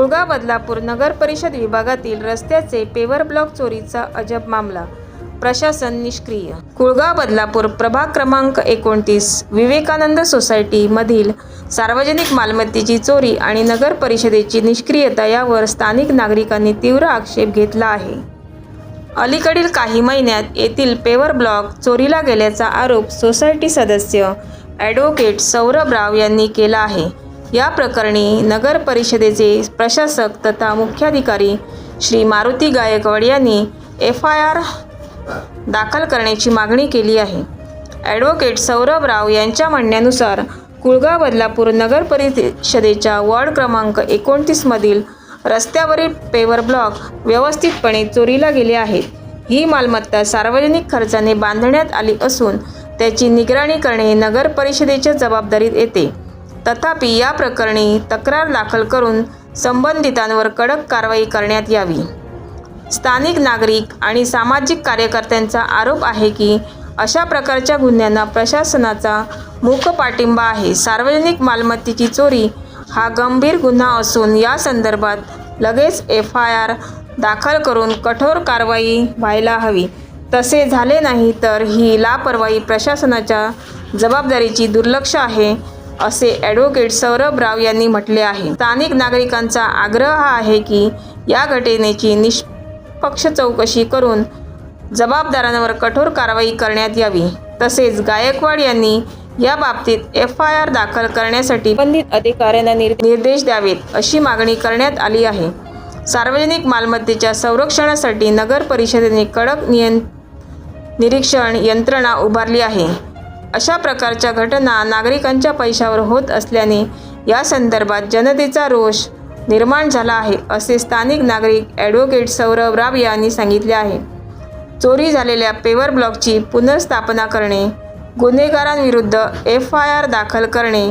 कुळगाव बदलापूर नगर परिषद विभागातील रस्त्याचे पेवर ब्लॉक चोरीचा अजब मामला. प्रशासन निष्क्रिय. कुळगाव बदलापूर प्रभाग क्रमांक एकोणतीस विवेकानंद सोसायटीमधील सार्वजनिक मालमत्तेची चोरी आणि नगर परिषदेची निष्क्रियता यावर स्थानिक नागरिकांनी तीव्र आक्षेप घेतला आहे. अलीकडील काही महिन्यात येथील पेवर ब्लॉक चोरीला गेल्याचा आरोप सोसायटी सदस्य ॲडव्होकेट सौरभ राव यांनी केला आहे. या प्रकरणी नगर परिषदेचे प्रशासक तथा मुख्याधिकारी श्री मारुती गायकवाड यांनी एफ आय आर दाखल करण्याची मागणी केली आहे. ॲडव्होकेट सौरभ राव यांच्या म्हणण्यानुसार कुळगाव बदलापूर नगर परिषदेच्या वॉर्ड क्रमांक एकोणतीसमधील रस्त्यावरील पेवर ब्लॉक व्यवस्थितपणे चोरीला गेले आहेत. ही मालमत्ता सार्वजनिक खर्चाने बांधण्यात आली असून त्याची निगराणी करणे नगर परिषदेच्या जबाबदारीत येते. तथापि या प्रकरणी तक्रार दाखल करून संबंधितांवर कडक कारवाई करण्यात यावी. स्थानिक नागरिक आणि सामाजिक कार्यकर्त्यांचा आरोप आहे की अशा प्रकारच्या गुन्ह्यांना प्रशासनाचा मूक पाठिंबा आहे. सार्वजनिक मालमत्तेची चोरी हा गंभीर गुन्हा असून या संदर्भात लगेच एफ आय आर दाखल करून कठोर कारवाई व्हायला हवी. तसे झाले नाही तर ही लापरवाही प्रशासनाच्या जबाबदारीची दुर्लक्ष आहे. असे ॲडव्होकेट सौरभ राव यांनी म्हटले आहे. स्थानिक नागरिकांचा आग्रह हा आहे की या घटनेची निष्पक्ष चौकशी करून जबाबदारांवर कठोर कारवाई करण्यात यावी. तसेच गायकवाड यांनी या बाबतीत एफ आय आर दाखल करण्यासाठी संबंधित अधिकाऱ्यांना निर्देश द्यावेत अशी मागणी करण्यात आली आहे. सार्वजनिक मालमत्तेच्या संरक्षणासाठी नगर परिषदेने कडक नियं निरीक्षण यंत्रणा उभारली आहे. अशा प्रकारच्या घटना नागरिकांच्या पैशावर होत असल्याने या संदर्भात जनतेचा रोष निर्माण झाला आहे असे स्थानिक नागरिक ॲडव्होकेट सौरभ राव यांनी सांगितले आहे. चोरी झालेल्या पेवर ब्लॉकची पुनर्स्थापना करणे गुन्हेगारांविरुद्ध एफ आय आर दाखल करणे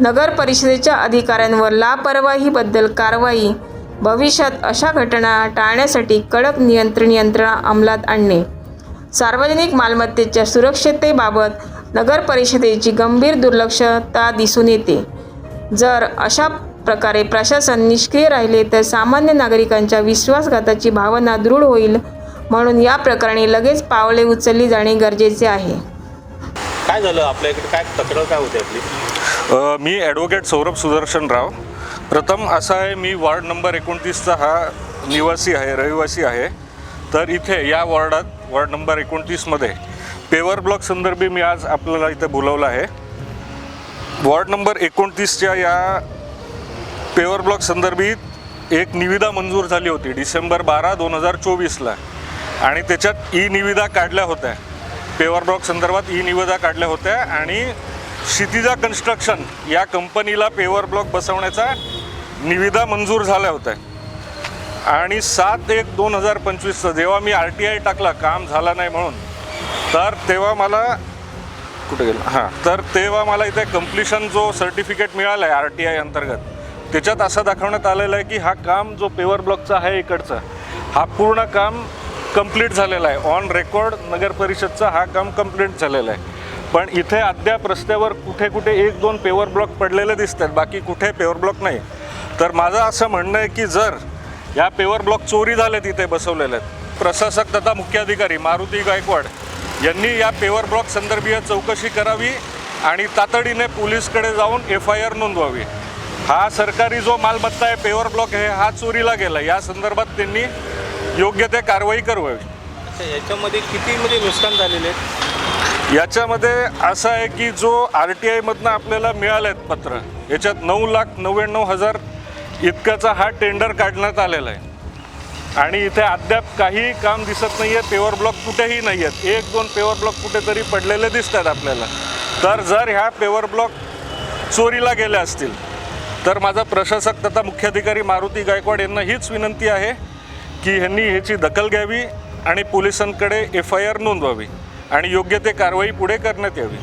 नगर परिषदेच्या अधिकाऱ्यांवर लापरवाहीबद्दल कारवाई भविष्यात अशा घटना टाळण्यासाठी कडक नियंत्रण यंत्रणा अंमलात आणणे सार्वजनिक मालमत्तेच्या सुरक्षिततेबाबत नगर परिषदेची गंभीर दुर्लक्षता दिसून येते. जर अशा प्रकारे प्रशासन निष्क्रिय राहिले तर सामान्य नागरिकांच्या विश्वासघाताची भावना दृढ होईल म्हणून या प्रकरणी लगेच पावले उचलली जाणे गरजेचे आहे. काय झालं आपल्या इकडे? काय तक्रार काय होती आपली? मी ॲडव्होकेट सौरभ सुदर्शन राव. प्रथम असं आहे मी वॉर्ड नंबर एकोणतीसचा हा निवासी आहे रहिवासी आहे. तर इथे या वॉर्डात वॉर्ड नंबर एकोणतीसमध्ये पेवर ब्लॉक संदर्भी मी आज आपल्याला इथं बोलवलं आहे. वॉर्ड नंबर एकोणतीसच्या या पेवर ब्लॉक संदर्भित एक निविदा मंजूर झाली होती डिसेंबर बारा दोन हजार चोवीसला आणि त्याच्यात ई निविदा काढल्या होत्या. पेवर ब्लॉक संदर्भात ई निविदा काढल्या होत्या आणि क्षितिजा कन्स्ट्रक्शन या कंपनीला पेवर ब्लॉक बसवण्याचा निविदा मंजूर झाल्या होत्या. आणि सात एक दोन हजार पंचवीसचं जेव्हा मी आर टी आय टाकला काम झाला नाही म्हणून तर तेव्हा मला कुठे गेलं? हां. तर तेव्हा मला इथे कम्प्लिशन जो सर्टिफिकेट मिळालं आहे आर टी आय अंतर्गत त्याच्यात असं दाखवण्यात आलेलं आहे की हा काम जो पेवर ब्लॉकचा आहे इकडचा हा पूर्ण काम कंप्लीट झालेला आहे. ऑन रेकॉर्ड नगर परिषदचा हा काम कंप्लीट झालेला आहे. पण इथे अद्याप रस्त्यावर कुठे कुठे एक दोन पेवर ब्लॉक पडलेले दिसतात बाकी कुठे पेवर ब्लॉक नाही. तर माझं असं म्हणणं आहे की जर या पेवर ब्लॉक चोरी झाले तिथे बसवलेले आहेत प्रशासक तथा मुख्याधिकारी मारुती गायकवाड यांनी या पेवर ब्लॉक संदर्भीय चौकशी करावी आणि तातडीने पोलीसकडे जाऊन एफ आय आर नोंदवावी. हा सरकारी जो मालमत्ता आहे पेवर ब्लॉक आहे हा चोरीला गेला. या संदर्भात त्यांनी योग्य ते कारवाई करावी अच्छा याच्यामध्ये किती मध्ये नुकसान झालेले आहेत याच्यामध्ये असं आहे की जो आर टी आयमधनं आपल्याला मिळालं आहेत पत्र याच्यात नऊ लाख नव्याण्णव हजार इतकाचा हा टेंडर काढण्यात आलेला आहे. आणि इथे अद्याप काही काम दिसत नाही आहे पेवर ब्लॉक कुठेही नाही आहेत एक दोन पेवर ब्लॉक कुठेतरी पडलेले दिसतात आपल्याला. तर जर ह्या पेवर ब्लॉक चोरीला गेले असतील तर माझा प्रशासक तथा मुख्याधिकारी मारुती गायकवाड यांना हीच विनंती आहे की ह्यांनी ह्याची दखल घ्यावी आणि पोलिसांकडे एफ आय आर नोंदवावी आणि योग्य ते कारवाई पुढे करण्यात यावी.